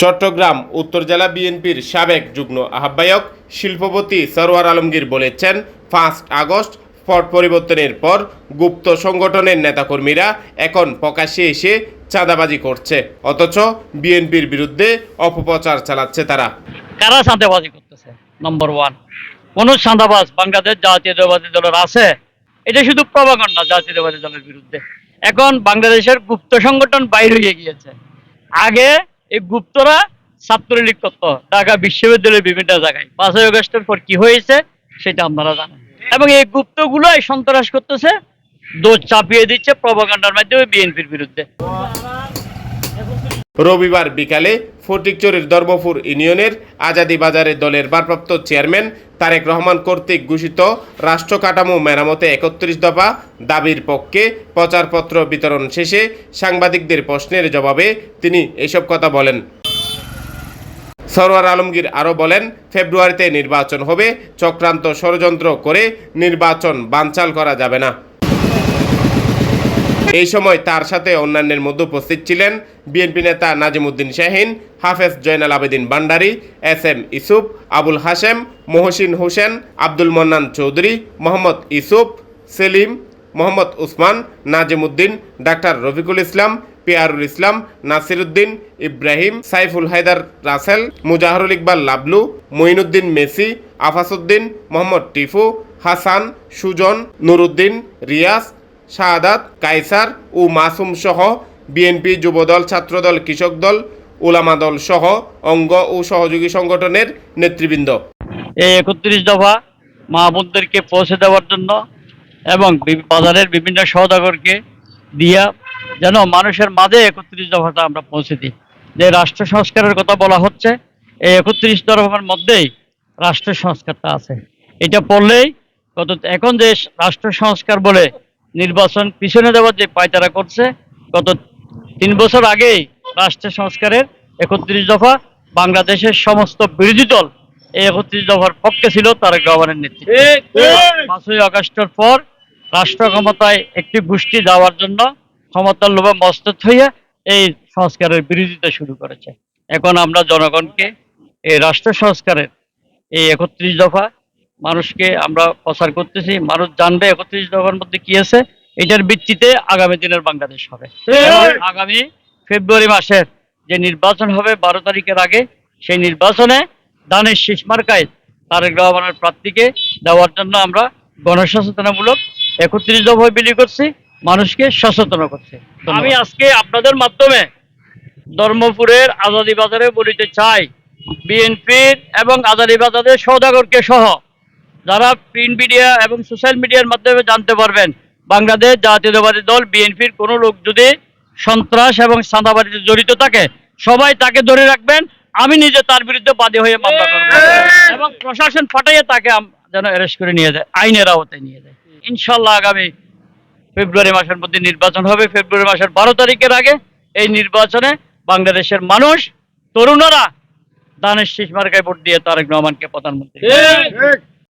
চট্টগ্রাম, উত্তর জেলা বিএনপির সাবেক যুগ্ম আহ্বায়ক শিল্পপতি সরওয়ার আলমগীর বলেছেন, ফার্স্ট আগস্ট পট পরিবর্তনের পর গুপ্ত সংগঠনের নেতাকর্মীরা এখন প্রকাশ্যে এসে চাঁদাবাজি করছে, অথচ বিএনপির বিরুদ্ধে অপপ্রচার চালাচ্ছে তারা। কারা চাঁদাবাজি করতেছে? নম্বর ওয়ান কোন চাঁদাবাজ, বাংলাদেশ জাতীয়তাবাদী দলের আছে। এটা শুধু প্রভাকাণ্ডা জাতীয়তাবাদী দলের বিরুদ্ধে। এখন বাংলাদেশের গুপ্ত সংগঠন বাইর হয়ে গিয়েছে। আগে এই গুপ্তরা ছাত্রলীগ করতো, ঢাকা বিশ্ববিদ্যালয়ের বিভিন্ন জায়গায়। পাঁচই অগস্টের পর কি হয়েছে সেটা আপনারা জানেন। এবং এই গুপ্তগুলো এই সন্ত্রাস করতেছে, দোষ চাপিয়ে দিচ্ছে প্রভাকাণ্ডার মাধ্যমে বিএনপির বিরুদ্ধে। রবিবার বিকালে ফটিকচুরির ধর্মপুর ইউনিয়নের আজাদি বাজারে দলের ভারপ্রাপ্ত চেয়ারম্যান তারেক রহমান কর্তৃক ঘোষিত রাষ্ট্র কাঠামো মেরামতে একত্রিশ দফা দাবির পক্ষে প্রচারপত্র বিতরণ শেষে সাংবাদিকদের প্রশ্নের জবাবে তিনি এসব কথা বলেন। সরওয়ার আলমগীর আরও বলেন, ফেব্রুয়ারিতে নির্বাচন হবে, চক্রান্ত ষড়যন্ত্র করে নির্বাচন বানচাল করা যাবে না। এই সময় তার সাথে অন্যান্যের মধ্যে উপস্থিত ছিলেন বিএনপি নেতা Nazimuddin Shahin, Hafez Joynal Abedin Bhandari, S M Isuf, Abul Hashem, Mohsin Hossain, Abdul Mannan Chowdhury, Mohammad Isuf, Selim, Mohammad Osman, Nazimuddin, doctor Rafiqul Islam, Piarul Islam, Nasiruddin, Ibrahim, Saiful Haider Russel, Mozaharul Iqbal Lablu, Mainuddin Messi, Afasuddin, Mohammad Tifu, Hasan, Sujon, Nuruddin, Riaz Shahadat Kaiser ও মাসুম সহ BNP Jubodal, ছাত্রদল, কৃষক দল ওলামা দল সহ অঙ্গ ও সহযোগী সংগঠনের নেতৃবৃন্দ। এই একত্রিশ দফা মা বোনদেরকে পৌঁছে দেওয়ার জন্য এবং বাজারের বিভিন্ন সওদাগরকে দিয়া যেন মানুষের মাঝে একত্রিশ দফাটা আমরা পৌঁছে দিই। যে রাষ্ট্র সংস্কারের কথা বলা হচ্ছে, এই একত্রিশ দফার মধ্যেই রাষ্ট্র সংস্কারটা আছে। এটা পড়লেই এখন যে রাষ্ট্র সংস্কার বলে নির্বাচন পিছনে দেওয়ার যে পায়তারা করছে গত তিন বছর আগেই রাষ্ট্র সংস্কারের একত্রিশ দফা বাংলাদেশের সমস্ত বিরোধী দল এই একত্রিশ দফার পক্ষে ছিল তারেক রহমানের নেতৃত্বে। পাঁচই আগস্টের পর রাষ্ট্র ক্ষমতায় একটি গোষ্ঠী দেওয়ার জন্য ক্ষমতার লোভে মস্তত হইয়া এই সংস্কারের বিরোধিতা শুরু করেছে। এখন আমরা জনগণকে এই রাষ্ট্র সংস্কারের এই একত্রিশ দফা মানুষকে আমরা প্রচার করতেছি। মানুষ জানবে একত্রিশ দফার মধ্যে কি আছে। এটার ভিত্তিতে আগামী দিনের বাংলাদেশ হবে। আগামী ফেব্রুয়ারি মাসের যে নির্বাচন হবে বারো তারিখের আগে সেই নির্বাচনে দানের শীষ মার্কায় তারেক রহমানের প্রার্থীকে দেওয়ার জন্য আমরা গণসচেতনামূলক একত্রিশ দফায় বিলি করছি। মানুষকে সচেতন করছি। আমি আজকে আপনাদের মাধ্যমে ধর্মপুরের আজাদি বাজারে বলিতে চাই। বিএনপির এবং আজাদি বাজারের সৌদাগরকে সহ যারা প্রিন্ট মিডিয়া এবং সোশ্যাল মিডিয়ার মাধ্যমে জানতে পারবেন, বাংলাদেশ জাতীয়তাবাদী দল, বিএনপির কোনো লোক যদি সন্ত্রাস এবং চাঁদাবাজিতে জড়িত থাকে, সবাই তাকে ধরে রাখবেন। আমি নিজে তার বিরুদ্ধে বাদী হয়ে মামলা করব। এবং প্রশাসন ফাটাইয়ে তাকে যেন অ্যারেস্ট করে নিয়ে যায়, আইনের আওতায় নিয়ে যায়। ইনশাল্লাহ আগামী ফেব্রুয়ারি মাসের মধ্যে নির্বাচন হবে। ফেব্রুয়ারি মাসের বারো তারিখের আগে এই নির্বাচনে বাংলাদেশের মানুষ, তরুণরা দানের শীষ মার্কায় ভোট দিয়ে তারেক রহমানকে প্রধানমন্ত্রী।